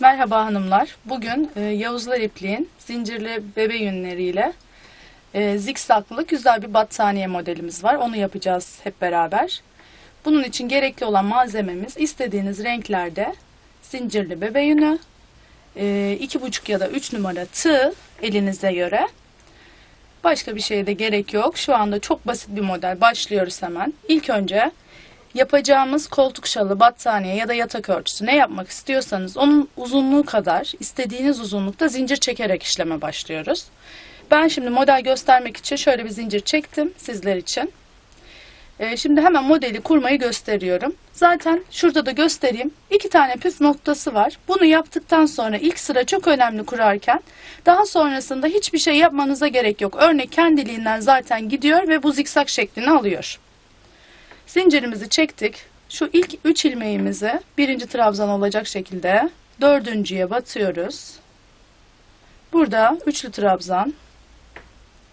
Merhaba hanımlar. Bugün e, Yavuzlar İpliğin zincirli bebe yünleriyle e, zikzaklı güzel bir battaniye modelimiz var. Onu yapacağız hep beraber. Bunun için gerekli olan malzememiz istediğiniz renklerde zincirli bebe yünü, e, iki buçuk ya da 3 numara tığ elinize göre. Başka bir şeye de gerek yok. Şu anda çok basit bir model. Başlıyoruz hemen. İlk önce yapacağımız koltuk şalı, battaniye ya da yatak örtüsü ne yapmak istiyorsanız onun uzunluğu kadar istediğiniz uzunlukta zincir çekerek işleme başlıyoruz. Ben şimdi model göstermek için şöyle bir zincir çektim sizler için. Ee, şimdi hemen modeli kurmayı gösteriyorum. Zaten şurada da göstereyim. İki tane püf noktası var. Bunu yaptıktan sonra ilk sıra çok önemli kurarken daha sonrasında hiçbir şey yapmanıza gerek yok. Örnek kendiliğinden zaten gidiyor ve bu zikzak şeklini alıyor. Zincirimizi çektik. Şu ilk 3 ilmeğimizi birinci trabzan olacak şekilde dördüncüye batıyoruz. Burada üçlü trabzan,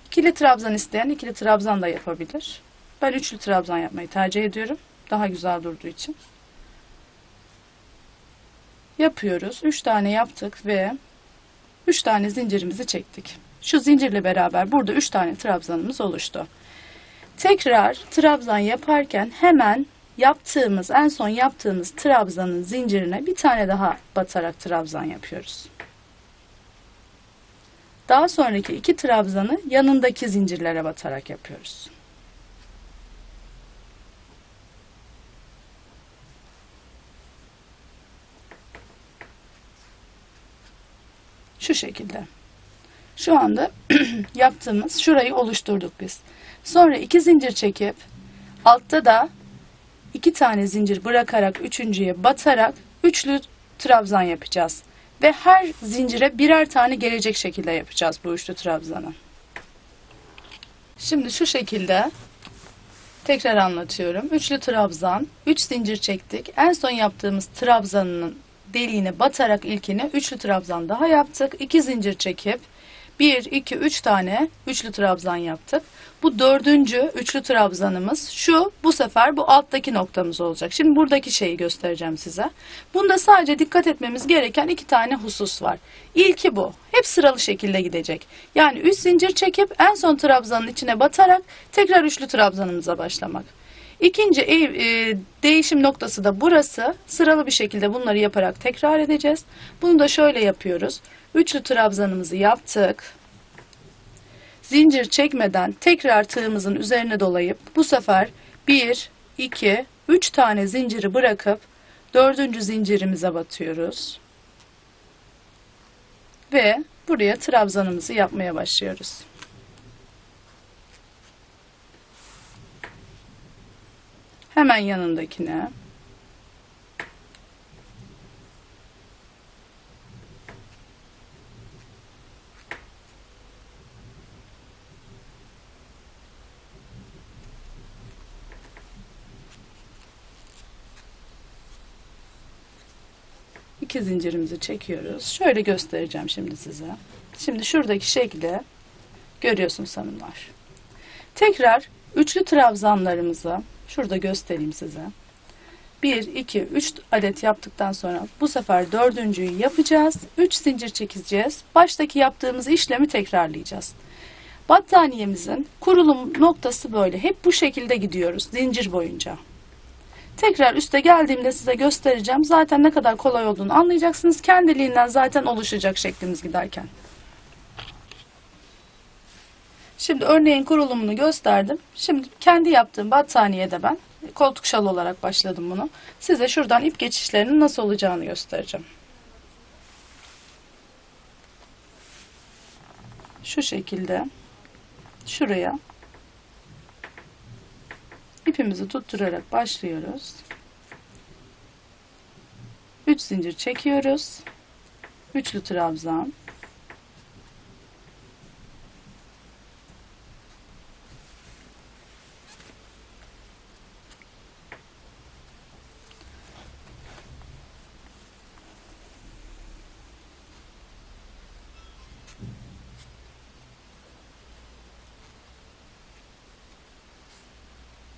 ikili trabzan isteyen ikili trabzan da yapabilir. Ben üçlü trabzan yapmayı tercih ediyorum. Daha güzel durduğu için. Yapıyoruz. 3 tane yaptık ve 3 tane zincirimizi çektik. Şu zincirle beraber burada 3 tane trabzanımız oluştu. Tekrar trabzan yaparken hemen yaptığımız en son yaptığımız trabzanın zincirine bir tane daha batarak trabzan yapıyoruz. Daha sonraki iki trabzanı yanındaki zincirlere batarak yapıyoruz. Şu şekilde. Şu anda yaptığımız şurayı oluşturduk biz. Sonra iki zincir çekip altta da iki tane zincir bırakarak üçüncüye batarak üçlü trabzan yapacağız. Ve her zincire birer tane gelecek şekilde yapacağız bu üçlü trabzanı. Şimdi şu şekilde tekrar anlatıyorum. Üçlü trabzan, üç zincir çektik. En son yaptığımız trabzanın deliğine batarak ilkini üçlü trabzan daha yaptık. İki zincir çekip 1, 2, 3 tane üçlü trabzan yaptık. Bu dördüncü üçlü trabzanımız şu bu sefer bu alttaki noktamız olacak. Şimdi buradaki şeyi göstereceğim size. Bunda sadece dikkat etmemiz gereken iki tane husus var. İlki bu. Hep sıralı şekilde gidecek. Yani 3 zincir çekip en son trabzanın içine batarak tekrar üçlü trabzanımıza başlamak. İkinci e, değişim noktası da burası. Sıralı bir şekilde bunları yaparak tekrar edeceğiz. Bunu da şöyle yapıyoruz. Üçlü trabzanımızı yaptık. Zincir çekmeden tekrar tığımızın üzerine dolayıp bu sefer 1, 2, 3 tane zinciri bırakıp dördüncü zincirimize batıyoruz. Ve buraya trabzanımızı yapmaya başlıyoruz. Hemen yanındakine. İki zincirimizi çekiyoruz. Şöyle göstereceğim şimdi size. Şimdi şuradaki şekli görüyorsunuz hanımlar. Tekrar üçlü trabzanlarımızı şurada göstereyim size. 1, 2, 3 adet yaptıktan sonra bu sefer dördüncüyü yapacağız. 3 zincir çekeceğiz. Baştaki yaptığımız işlemi tekrarlayacağız. Battaniyemizin kurulum noktası böyle. Hep bu şekilde gidiyoruz zincir boyunca. Tekrar üste geldiğimde size göstereceğim. Zaten ne kadar kolay olduğunu anlayacaksınız. Kendiliğinden zaten oluşacak şeklimiz giderken. Şimdi örneğin kurulumunu gösterdim. Şimdi kendi yaptığım battaniyede ben koltuk şal olarak başladım bunu. Size şuradan ip geçişlerinin nasıl olacağını göstereceğim. Şu şekilde şuraya ipimizi tutturarak başlıyoruz. 3 zincir çekiyoruz. Üçlü trabzan.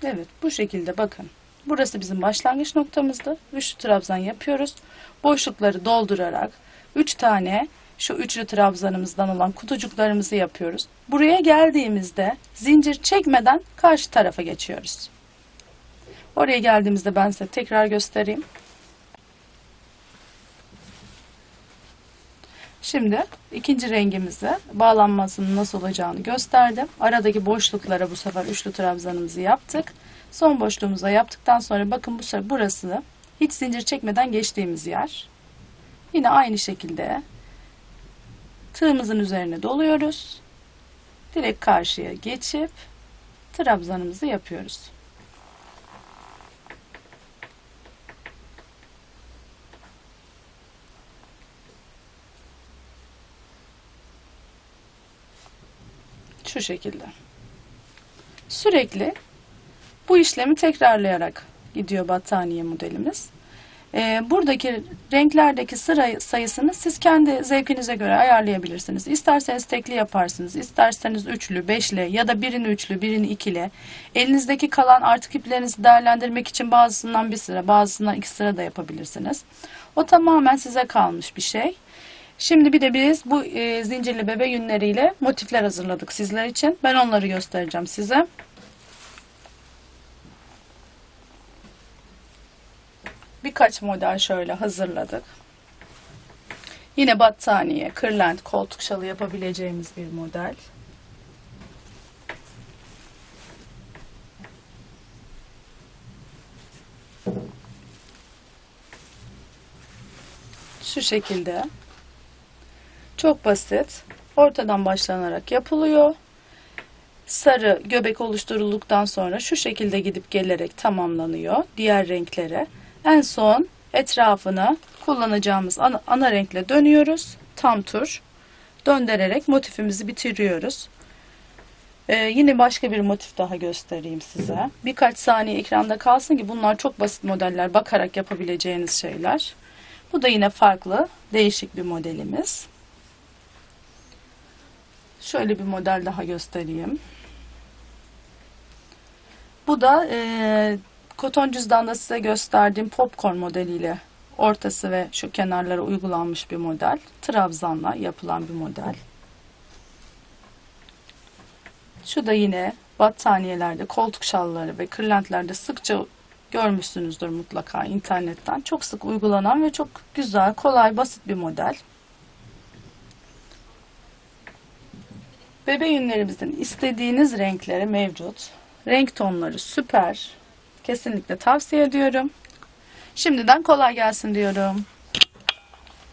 Evet bu şekilde bakın. Burası bizim başlangıç noktamızdı. Üçlü trabzan yapıyoruz. Boşlukları doldurarak 3 tane şu üçlü trabzanımızdan olan kutucuklarımızı yapıyoruz. Buraya geldiğimizde zincir çekmeden karşı tarafa geçiyoruz. Oraya geldiğimizde ben size tekrar göstereyim. Şimdi ikinci rengimizi bağlanmasının nasıl olacağını gösterdim. Aradaki boşluklara bu sefer üçlü trabzanımızı yaptık. Son boşluğumuza yaptıktan sonra bakın bu sefer burası hiç zincir çekmeden geçtiğimiz yer. Yine aynı şekilde tığımızın üzerine doluyoruz. Direkt karşıya geçip trabzanımızı yapıyoruz. Şu şekilde. Sürekli bu işlemi tekrarlayarak gidiyor battaniye modelimiz. Ee, buradaki renklerdeki sıra sayısını siz kendi zevkinize göre ayarlayabilirsiniz. İsterseniz tekli yaparsınız, isterseniz üçlü, beşli ya da birini üçlü, birini ikili. Elinizdeki kalan artık iplerinizi değerlendirmek için bazısından bir sıra, bazısından iki sıra da yapabilirsiniz. O tamamen size kalmış bir şey. Şimdi bir de biz bu e, zincirli bebe yünleriyle motifler hazırladık sizler için. Ben onları göstereceğim size. Birkaç model şöyle hazırladık. Yine battaniye, kırlent, koltuk şalı yapabileceğimiz bir model. Şu şekilde. Çok basit. Ortadan başlanarak yapılıyor. Sarı göbek oluşturulduktan sonra şu şekilde gidip gelerek tamamlanıyor. Diğer renklere. En son etrafını kullanacağımız ana, ana renkle dönüyoruz. Tam tur. Döndürerek motifimizi bitiriyoruz. Ee, yine başka bir motif daha göstereyim size. Birkaç saniye ekranda kalsın ki bunlar çok basit modeller. Bakarak yapabileceğiniz şeyler. Bu da yine farklı, değişik bir modelimiz. Şöyle bir model daha göstereyim. Bu da e, koton cüzdanda size gösterdiğim popcorn modeliyle ortası ve şu kenarlara uygulanmış bir model. Trabzanla yapılan bir model. Şu da yine battaniyelerde, koltuk şalları ve kırlentlerde sıkça görmüşsünüzdür mutlaka internetten. Çok sık uygulanan ve çok güzel, kolay, basit bir model. Bebe yünlerimizin istediğiniz renkleri mevcut. Renk tonları süper. Kesinlikle tavsiye ediyorum. Şimdiden kolay gelsin diyorum.